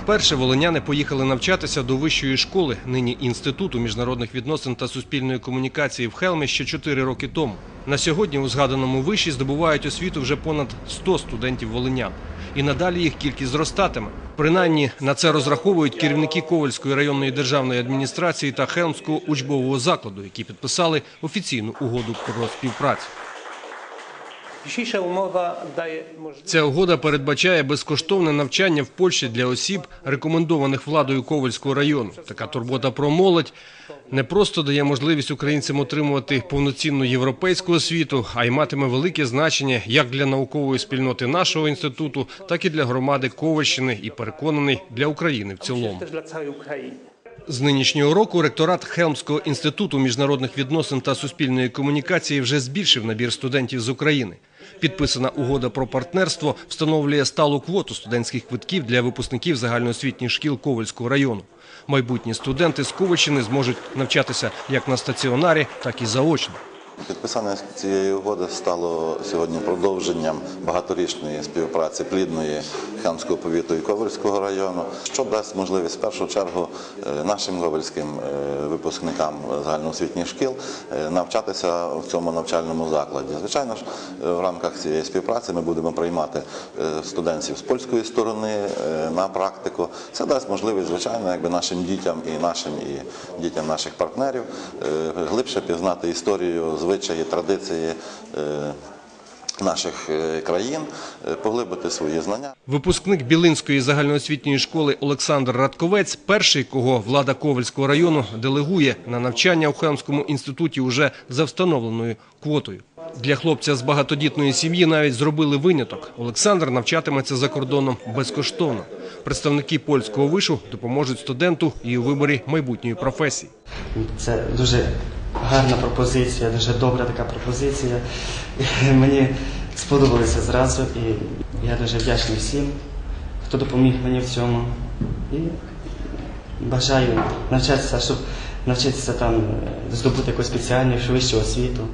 Вперше волиняни поїхали навчатися до вищої школи, нині інституту міжнародних відносин та суспільної комунікації в Хелмі ще 4 роки тому. На сьогодні у згаданому виші здобувають освіту вже понад 100 студентів волинян. І надалі їх кількість зростатиме. Принаймні на це розраховують керівники Ковальської районної державної адміністрації та Хелмського учбового закладу, які підписали офіційну угоду про співпрацю. Ця угода передбачає безкоштовне навчання в Польщі для осіб, рекомендованих владою Ковальського району. Така турбота про молодь не просто дає можливість українцям отримувати повноцінну європейську освіту, а й матиме велике значення як для наукової спільноти нашого інституту, так і для громади Ковальщини і переконаний для України в цілому. З нинішнього року ректорат Хелмського інституту міжнародних відносин та суспільної комунікації вже збільшив набір студентів з України. Підписана угода про партнерство встановлює сталу квоту студентських квитків для випускників загальноосвітніх шкіл Ковальського району. Майбутні студенти з Ковальщини зможуть навчатися як на стаціонарі, так і заочно. Підписання цієї угоди стало сьогодні продовженням багаторічної співпраці плідної Хемського повіту і Ковальського району, що дасть можливість в першу чергу е, нашим ковальським е, випускникам загальноосвітніх шкіл е, навчатися в цьому навчальному закладі. Звичайно ж, в рамках цієї співпраці ми будемо приймати студентів з польської сторони на практику. Це дасть можливість, звичайно, якби нашим дітям і нашим і дітям наших партнерів глибше пізнати історію, звичаї, традиції е, наших е, країн, е, поглибити свої знання. Випускник Білинської загальноосвітньої школи Олександр Радковець перший, кого влада Ковальського району делегує на навчання у Хелмському інституті уже за встановленою квотою. Для хлопця з багатодітної сім'ї навіть зробили виняток. Олександр навчатиметься за кордоном безкоштовно. Представники польського вишу допоможуть студенту і у виборі майбутньої професії. Це дуже гарна пропозиція, дуже добра така пропозиція. Мені сподобалося зразу, і я дуже вдячний всім, хто допоміг мені в цьому. І бажаю навчатися, щоб навчитися там здобути якусь спеціальну вищу освіту.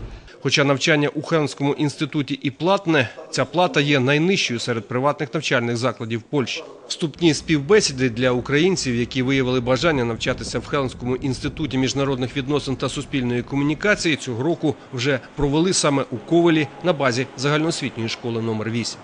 Хоча навчання у Хемському інституті і платне, ця плата є найнижчою серед приватних навчальних закладів Польщі. Вступні співбесіди для українців, які виявили бажання навчатися в Хелмському інституті міжнародних відносин та суспільної комунікації, цього року вже провели саме у Ковелі на базі загальноосвітньої школи номер 8